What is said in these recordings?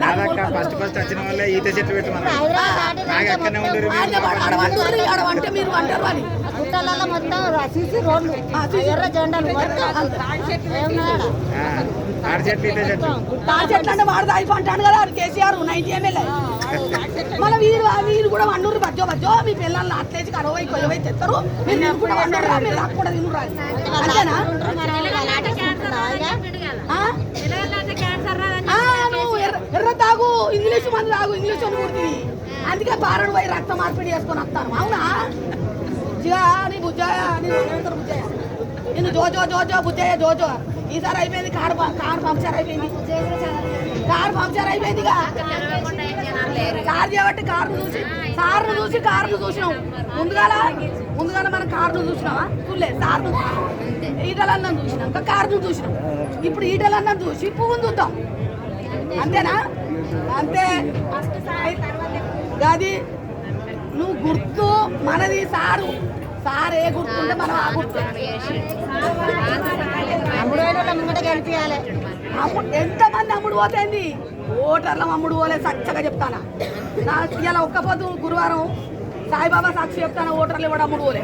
కాదక్క first first వచ్చిన వాళ్ళే ఈత చెట్లు పెట్టమన్నారు నాకు ఎక్కడనే ఉండరు ఆడవంటుర్రి ఆడవంటే మీరు అంటారు అని. గుట్టలలో మొత్తం సీసీ రోడ్లు ఎర్ర జెండాలు మొత్తం ఏమన్నాడా ఆడ చెట్లు ఈత చెట్లు. తాడి చెట్లు అంటే వాడు దాయిపు అంటాడు కదా అది కేసీఆర్ నైన్టీ ఎమ్మెల్యే. వీరు వీరు కూడా వండూరు బజ్జో బజ్జో. మీ పిల్లల్ని అట్లేసి కరవై కొయ్యవై తెస్తారు మీరు కూడా వండరు అంతేనా? ఇంగ్లీష్ మంది లాగు ఇంగ్లీష్ అని కుడుతుంది. అందుకే బారడు పోయి రక్త మార్పిడి చేసుకొని వస్తాను. అవునా? బుజ్జా అని బుజ్జాయ అని ఏమంటారు బుజ్జాయ నేను జోజో జోజో బుజ్జాయ జోజో ఈసారి అయిపోయింది కారు కారు పంక్చర్ అయిపోయింది. కారు పంక్చర్ అయిపోయిందిగా. కారు చేయబట్టి కారును చూసి సార్ను చూసి కారును చూసినాం. ముందుగాల ముందుగాల మనం కారును చూసినావా? చూడలే సార్ను ఈటలన్నం చూసినాం. ఇంకా కారును చూసినాం. ఇప్పుడు ఈటలన్నం చూసి పువ్వును చూద్దాం. అంతేనా? అంతే. గది నువ్వు గుర్తు మనది సారు. సార్ ఏ గుర్తుంటే మనం ఆ గుర్తు. అప్పుడు అమ్ముడు ఎంతమంది అమ్ముడు పోతుంది ఓటర్ల అమ్ముడు పోలే చక్కగా చెప్తానా. నా ఇలా ఒక్కపోతు గురువారం సాయిబాబా సాక్షి చెప్తాను ఓటర్లు కూడా అమ్ముడు పోలే.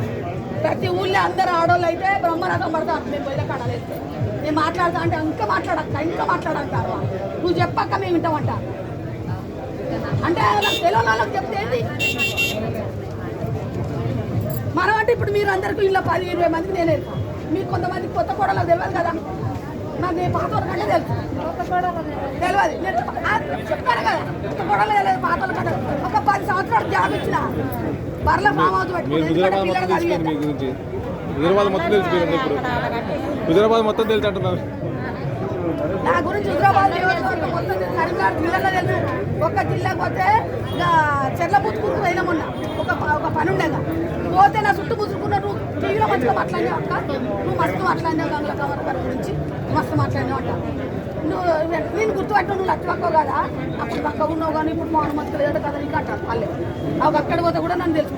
ప్రతి ఊళ్ళో అందరు ఆడోళ్ళు అయితే బ్రహ్మరథం పడతారు. మేము పోయిన కాడలేస్తే నేను మాట్లాడతా అంటే ఇంకా మాట్లాడక్క ఇంకా మాట్లాడంటారు నువ్వు చెప్పక్క మేము వింటామంట. అంటే నాకు తెలియని వాళ్ళకి చెప్తే ఏంది? మనం అంటే ఇప్పుడు మీరు అందరికీ ఇలా పది ఇరవై మందికి నేను వెళ్తాను మీకు కొంతమంది కొత్త కోడలకు తెలియదు కదా? నాకు నేను పాత కంటే తెలుసు. తెలియదు. నేను చెప్తాను కదా. కొత్త కోడలు తెలియదు పాత కంటే ఒక పది సంవత్సరాలు జాబ్ ఇచ్చిన. బర్ల ఫామ్ హౌస్ పెట్టుకుని హుజరాబాద్ మొత్తం తెలిసిపోయింది ఇప్పుడు? హుజరాబాద్ మొత్తం తెలిసి అంటున్నారు. నా గురించి హైదరాబాద్ నియోజకవర్గం మొత్తం కరీంనగర్ జిల్లాలో తెలుసు. ఒక్క జిల్లాకు పోతే ఇక చెర్ల పుచ్చుకుంటూ పోయినా మొన్న. ఒక ఒక పని ఉండగా పోతే నా చుట్టూ పుచ్చుకున్న నువ్వు టీవీలో మంచిగా మాట్లాడినావు అక్క. నువ్వు మస్తు మాట్లాడినావు గంగుల కవర్ గురించి. మస్తు మాట్లాడినావు అంట. నువ్వు నేను గుర్తుపట్టు నువ్వు లక్ష పక్క కదా? అప్పుడు పక్క ఉన్నావు కానీ ఇప్పుడు మా అనుమతి లేదంటే కదా నీకు అంటారు మళ్ళీ అవి అక్కడ పోతే కూడా నన్ను తెలుసు.